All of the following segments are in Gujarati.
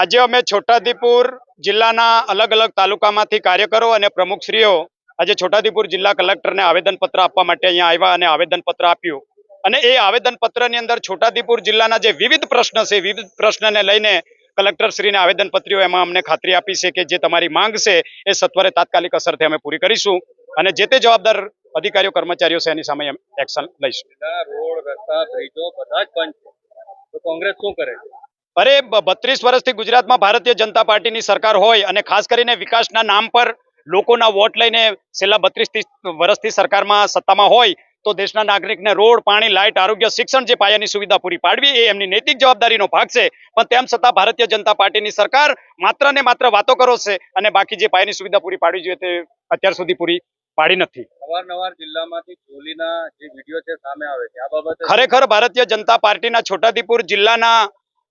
આજે અમે છોટાદીપુર જિલ્લાના અલગ અલગ તાલુકામાંથી કાર્યકરો અને પ્રમુખશ્રીઓ આજે છોટાદીપુર જિલ્લા કલેક્ટરને આવેદનપત્ર આપવા માટે અહીંયા આવ્યા અને આવેદનપત્ર આપ્યું. અને એ આવેદનપત્રની અંદર છોટાદીપુર જિલ્લાના જે વિવિધ પ્રશ્ન છે, વિવિધ પ્રશ્નને લઈને કલેક્ટરશ્રીને આવેદનપત્રીઓ એમાં અમને ખાતરી આપી છે કે જે તમારી માંગ છે એ સત્વરે તાત્કાલિક અસરથી અમે પૂરી કરીશું અને જે તે જવાબદાર અધિકારીઓ, કર્મચારીઓ છે એની સામે એક્શન લઈશું. રોડ રસ્તા, બ્રિજો બધા જ બંધ છે. તો કોંગ્રેસ શું કરે છે? અરે બત્રીસ વર્ષથી ગુજરાતમાં ભારતીય જનતા પાર્ટીની સરકાર હોય અને ખાસ કરીને વિકાસના નામ પર લોકોના વોટ લઈને છેલ્લા બત્રીસ વર્ષથી સરકારમાં સત્તામાં હોય તો દેશના નાગરિકને રોડ પાણી લાઇટ આરોગ્ય શિક્ષણ જે પાયાની સુવિધા પૂરી પાડવી એ એમની નૈતિક જવાબદારીનો ભાગ છે. પણ તેમ છતાં ભારતીય જનતા પાર્ટીની સરકાર માત્ર ને માત્ર વાતો કરો છે અને બાકી જે પાયાની સુવિધા પૂરી પાડવી જોઈએ તે અત્યાર સુધી પૂરી પાડી નથી. અવારનવાર જિલ્લામાંથી ચોરીના જે વીડિયો છે સામે આવે છે આ બાબતે ખરેખર ભારતીય જનતા પાર્ટીના છોટાદીપુર જિલ્લાના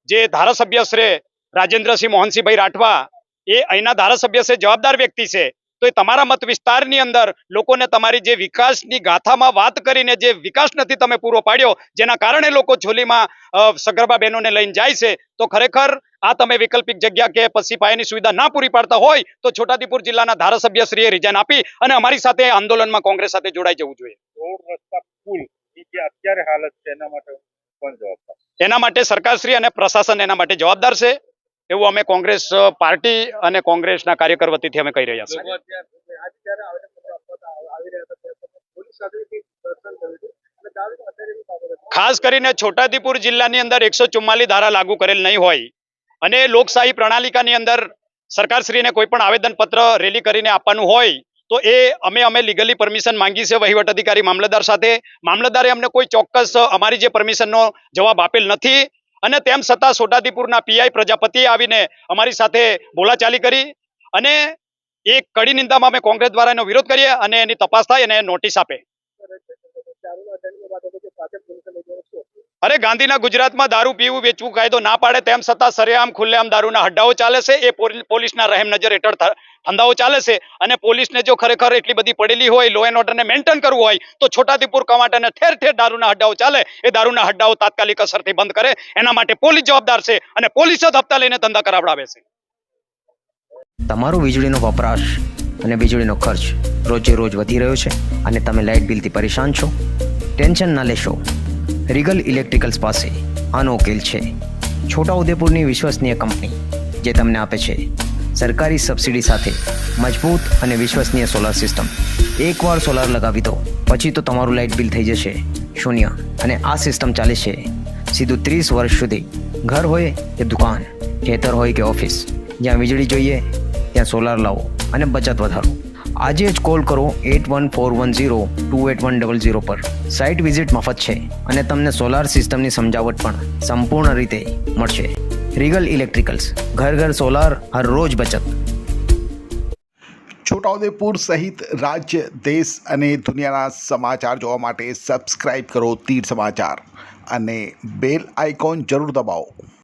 જે ધારાસભ્ય શ્રી રાજેન્દ્રસિંહ મોહનસિંહભાઈ રાઠવા, એ અહીંના ધારાસભ્ય છે, જવાબદાર વ્યક્તિ છે. તો એ તમારા મત વિસ્તારની અંદર લોકોને તમારી જે વિકાસની ગાથામાં વાત કરીને જે વિકાસ નથી તમે પૂરો પાડ્યો, જેના કારણે લોકો છોલીમાં સગર્ભા બહેનોને લઈને જાય છે, તો ખરેખર આ તમે વૈકલ્પિક જગ્યા કે પછી પાયાની સુવિધા ના પૂરી પાડતા હોય, તો છોટાદીપુર જિલ્લાના ધારાસભ્ય શ્રીએ રિઝાઇન આપી અને અમારી સાથે આંદોલનમાં કોંગ્રેસ સાથે જોડાઈ જવું જોઈએ. રોડ રસ્તા પુલ જે અત્યારે હાલત છે, એના માટે એના માટે સરકારશ્રી અને પ્રશાસન એના માટે જવાબદાર છે એવું અમે કોંગ્રેસ પાર્ટી અને કોંગ્રેસના કાર્યકર વતીથી અમે કહી રહ્યા છીએ. ખાસ કરીને છોટાદીપુર જિલ્લાની અંદર એકસો ધારા લાગુ કરેલ નહીં હોય અને લોકશાહી પ્રણાલિકાની અંદર સરકારશ્રીને કોઈ પણ આવેદનપત્ર રેલી કરીને આપવાનું હોય તો એ અમે અમે લીગલી પરમિશન માંગી છે વહીવટ અધિકારી મામલતદાર સાથે. મામલતદારે અમને કોઈ ચોક્કસ અમારી જે પરમિશનનો જવાબ આપેલ નથી અને તેમ છતાં સોટાદીપુરના પીઆઈ પ્રજાપતિએ આવીને અમારી સાથે બોલાચાલી કરી અને એ કડી નિંદામાં અમે કોંગ્રેસ દ્વારા એનો વિરોધ કરીએ અને એની તપાસ થાય અને નોટિસ આપે. ગાંધીના ગુજરાતમાં દારૂ પીવું, વેચવું, કાયદો ના પાડે તેમ છતાં સરેઆમ ખુલ્લેઆમ દારૂના હડ્ડાઓ ચાલે છે. એ પોલીસના રહેમ નજર હેઠળ ધંધાઓ ચાલે છે અને પોલીસને જો ખરેખર એટલી બધી પડેલી હોય લો એન્ડ ઓર્ડરને મેન્ટેન કરવું હોય, તો છોટાદીપુર કવાંટ ઠેર ઠેર દારૂના હડ્ડાઓ ચાલે. એ દારૂના હડ્ડાઓ તાત્કાલિક અસરથી બંધ કરે. એના માટે પોલીસ જવાબદાર છે અને પોલીસ જ હપ્તા લઈને ધંધા કરાવડાવે છે. તમારો વીજળીનો વપરાશ અને વીજળીનો ખર્ચ રોજે રોજ વધી રહ્યો છે અને તમે લાઇટ બિલથી પરેશાન છો. ટેન્શન ના લેશો. રીગલ ઇલેક્ટ્રિકલ્સ પાસે આનો ઉકેલ છે. છોટાઉદેપુરની વિશ્વસનીય કંપની, જે તમને આપે છે, સરકારી સબસિડી સાથે મજબૂત અને વિશ્વસનીય સોલાર સિસ્ટમ એકવાર સોલાર લગાવી દો, પછી તો તમારું લાઇટ બિલ થઈ જશે. શૂન્ય. અને આ સિસ્ટમ ચાલે છે, સીધું ત્રીસ વર્ષ સુધી. ઘર હોય કે દુકાન, ખેતર હોય કે ઓફિસ જ્યાં વીજળી જોઈએ, ત્યાં સોલાર લાવો અને બચત વધારો. આજે જ કોલ કરો at one four one zero two at one double zero પર. સાઇટ વિઝિટ મફત છે અને તમને સોલાર સિસ્ટમની સમજાવટ પણ સંપૂર્ણ રીતે મળશે. રીગલ ઇલેક્ટ્રિકલ્સ ઘર ઘર સોલાર હર રોજ બચત. છોટાઉદેપુર સહિત રાજ્ય, દેશ અને દુનિયાના સમાચાર જોવા માટે સબસ્ક્રાઇબ કરો તીર સમાચાર અને બેલ આઇકોન જરૂર દબાવો.